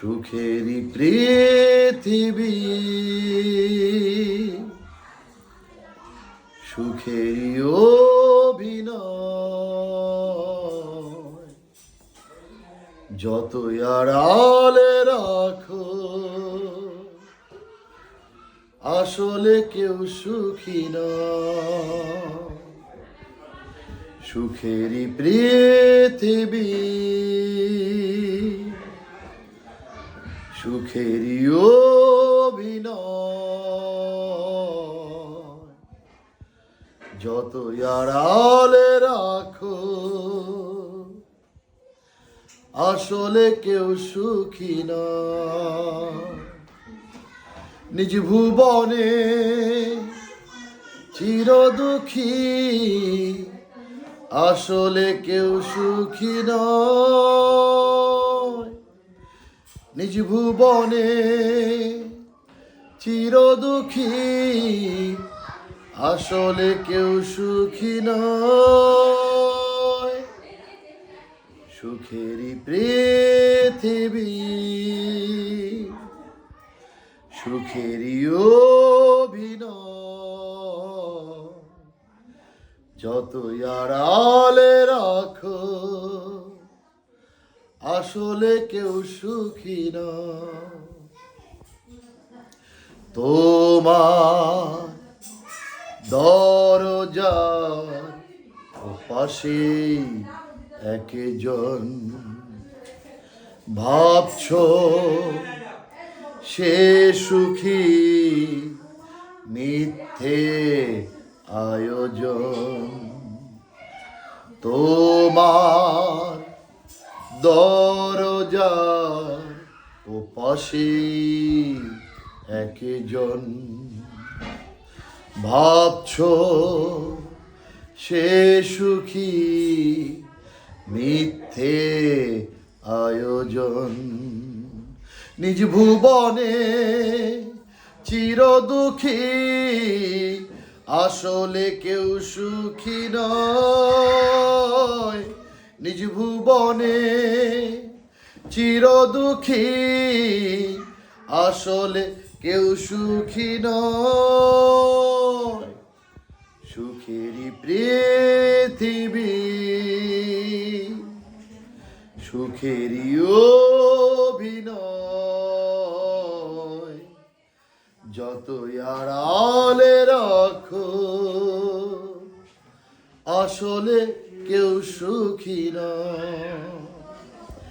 সুখেরই পৃথিবী। অভিনয়। যতই আড়ালে রাখো আসলে কেউ সুখী না। সুখেরই পৃথিবী অভিনয়। যত আড়ালে রাখো, আসলে কেউ সুখী না। নিজ ভুবনে চির দুঃখী, আসলে কেউ সুখী নয়। নিজ ভুবনে চির দুঃখী, আসলে কেউ সুখী নয়। সুখেরই পৃথিবী, সুখেরই অভিনয়। যত আড়ালে রাখো আসলে কেউ সুখী না তোমার দরজার পাশে একজন ভাবছ সে সুখী মিথ্যে আয়োজন। তোমার দরজার ও পাশে একজন। ভাবছ সে সুখী মিথ্যে আয়োজন। নিজ ভুবনে চির দুঃখী, আসলে কেউ সুখী নয়। নিজ ভুবনে চির দুঃখী, আসলে কেউ সুখী নয়। সুখেরই পৃথিবী, সুখেরই অভিনয়। যত আড়ালে রাখো, আসলে কেউ সুখী নয়।